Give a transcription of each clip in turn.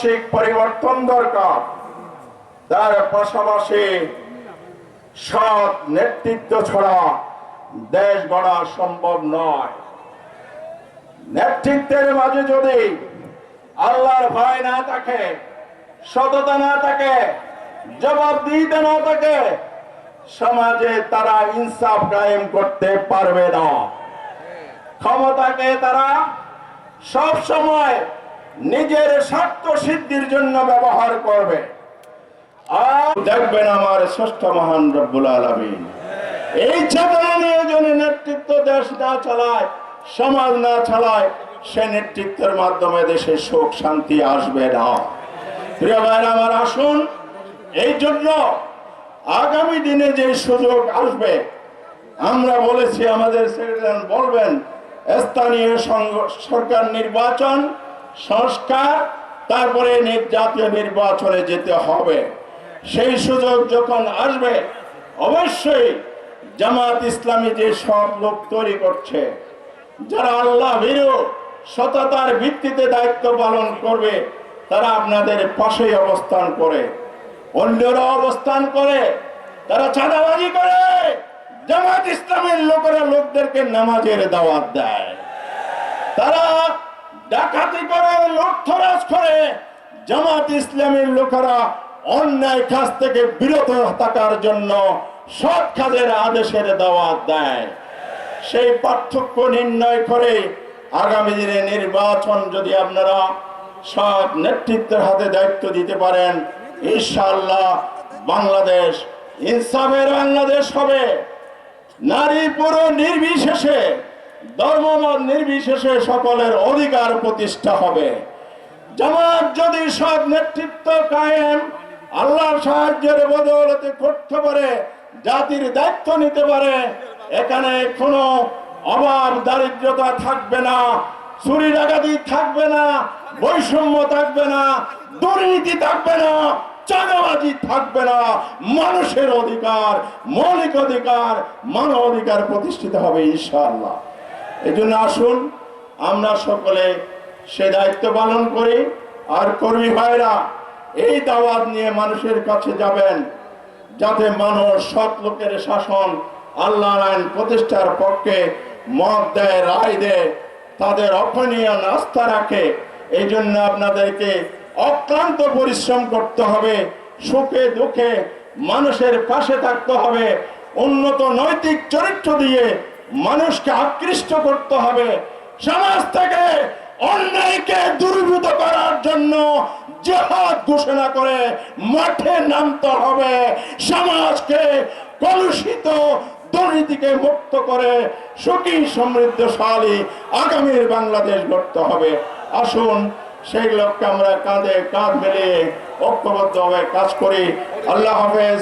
আদর্শিক পরিবর্তন দরকার। তার পাশাপাশি সৎ নেতৃত্ব ছাড়া দেশ গড়া সম্ভব নয়। নেতৃত্বের মাঝে যদি আল্লাহর ভয় না থাকে, সততা না থাকে জবাব দিতে না থাকে, সমাজে তারা ইনসাফ কায়েম করতে পারবে না। ক্ষমতাকে তারা সব সময় নিজের স্বার্থ সিদ্ধির জন্য ব্যবহার করবে। আর দেখবেন আমার ষষ্ঠ মহান রব্বুল আলমিন। এই চেতনা নিয়ে নেতৃত্ব দেশ না চালায়, সমাজ না চালায়, সে নেতৃত্বের মাধ্যমে দেশে সুখ, শান্তি আসবে না। প্রিয় ভাইরা আমার আসুন, এই জন্য আগামী দিনে যে সুযোগ আসবে, আমরা বলেছি আমাদের সেক্রেটারি বলবেন, স্থানীয় সরকার নির্বাচন সংস্কার, তারপরে জাতীয় নির্বাচনে যেতে হবে। সেই সুযোগ যখন আসবে, অবশ্যই জামাত ইসলামী যে সব লোক তৈরি করছে, যারা আল্লাহ সততার ভিত্তিতে দায়িত্ব পালন করবে, তারা আপনাদের পাশেই অবস্থান করে। অন্যরা অবস্থান করে, তারা চাঁদাবাজি করে। জামাত ইসলামের লোকেরা লোকদেরকে নামাজের দাওয়াত দেয়। তারা ডাকাতি করে লুঠতরাজ করে, জামাত ইসলামের লোকেরা অন্যায় কাজ থেকে বিরত থাকার জন্য সৎ কাজের আদেশের দাওয়াত দেয়। সেই পার্থক্য নির্ণয় করে আগামী দিনে নির্বাচন যদি আপনারা সব নেতৃত্বের হাতে দায়িত্ব দিতে পারেন, ইনশাআল্লাহ বাংলাদেশ ইনসাফের বাংলাদেশ হবে। নারী পুরো নির্বিশেষে ধর্মমত নির্বিশেষে সকলের অধিকার প্রতিষ্ঠা হবে। জামাত যদি সব নেতৃত্ব কায়েম, আল্লাহর সাহায্যের বদৌলতে করতে পারে জাতির দায়িত্ব নিতে পারে, এখানে কোনো অভাব দারিদ্রতা থাকবে না, চুরি ডাকাতি থাকবে না, বৈষম্য থাকবে না, দুর্নীতি থাকবে না, চাঁদাবাজি থাকবে না, মানুষের অধিকার, মৌলিক অধিকার, মানব অধিকার প্রতিষ্ঠিত হবে ইনশাআল্লাহ। এই জন্য আসুন, আমরা সকলে সে দায়িত্ব পালন করি। আর কর্মী ভাইরা, এই দাওয়াত নিয়ে মানুষের কাছে যাবেন, যাতে মানুষ সৎ লোকের শাসন আল্লাহ আইন প্রতিষ্ঠার পক্ষে মত দেয়, রায় দেয়, তাদের অপনীয়ন আস্থা রাখে। এই জন্য আপনাদেরকে অক্লান্ত পরিশ্রম করতে হবে, সুখে দুঃখে মানুষের পাশে থাকতে হবে, উন্নত নৈতিক চরিত্র দিয়ে মানুষকে আকৃষ্ট করতে হবে। সমাজ থেকে অন্যায়কে দূরীভূত করার জন্য জেহাদ ঘোষণা করে মাঠে নামতে হবে। সমাজকে কলুষিত, দুর্নীতিকে মুক্ত করে সুখী, সমৃদ্ধশালী আগামীর বাংলাদেশ গড়তে হবে। আসুন, সেই লক্ষ্যে আমরা কাঁধে কাঁধ মিলিয়ে ঐক্যবদ্ধভাবে কাজ করি। আল্লাহ হাফেজ।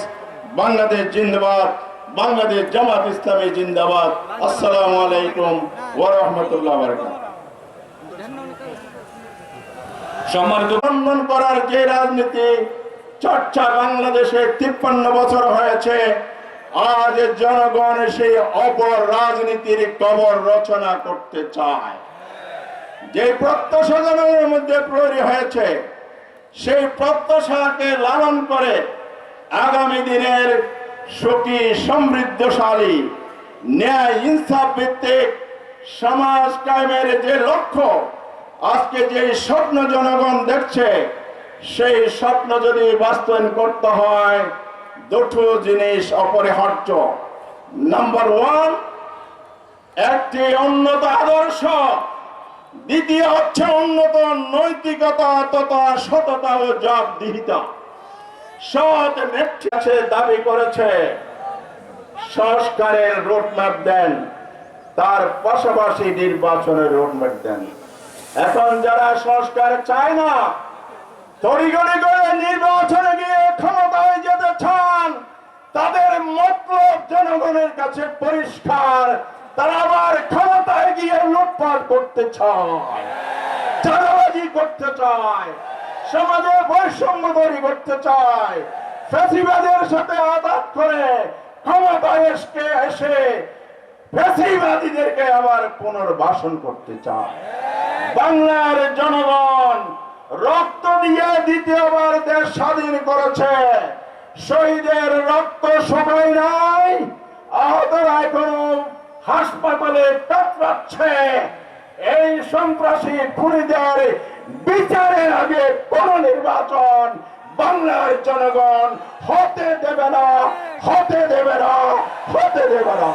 বাংলাদেশ জিন্দাবাদ। বাংলাদেশ জামাত ইসলামী জিন্দাবাদ। আসসালামু আলাইকুম ওয়া রাহমাতুল্লাহ ওয়া বারাকাতুহু। সম্মানিত করার যে রাজনীতি চর্চা বাংলাদেশে তিপ্পান্ন বছর হয়েছে, আজ জনগণ সেই অপর রাজনীতির কবর রচনা করতে চায়। যে প্রত্যাশা জনগণের মধ্যে তৈরি হয়েছে, সেই প্রত্যাশাকে লালন করে আগামী দিনের সুখী সমৃদ্ধশালী, ন্যায় ইনসাফ ভিত্তিক সমাজ কায়েমের যে লক্ষ্য, আজকে যে স্বপ্ন জনগণ দেখছে, সেই স্বপ্ন যদি বাস্তবায়ন করতে হয়, দুটো জিনিস অপরিহার্য। নাম্বার ওয়ান একটি উন্নত আদর্শ, দ্বিতীয় হচ্ছে উন্নত নৈতিকতা তথা সততা ও জবাবদিহিতা দাবি করেছে। সংস্কারের রোডম্যাপ দেন। তার পাশাপাশি নির্বাচনের রোডম্যাপ দেন। এখন যারা সংস্কার চায় না নির্বাচনে গিয়ে ক্ষমতায় যেতে চান, তাদের মতলব জনগণের কাছে পরিষ্কার। তারা আবার ক্ষমতায় গিয়ে লুটপাট করতে চায়। চাঁদাবাজি করতে চায়। সমাজে বৈষম্য তৈরি করতে চায়। ফ্যাসিবাদের সাথে আঘাত করে ক্ষমতায় এসে এসে ফ্যাসিবাদীদেরকে আবার পুনর্বাসন করতে চায়। বাংলার জনগণ রক্ত দিয়ে দ্বিতীয়বার দেশ স্বাধীন করেছে। শহীদের রক্ত শুকায় নাই, আহতরা এখনও হাসপাতালে কাতরাচ্ছে। এই সন্ত্রাসী খুনিদের বিচারের আগে নির্বাচন বাংলার জনগণ হতে দেবে না হতে দেবে না হতে দেবে না।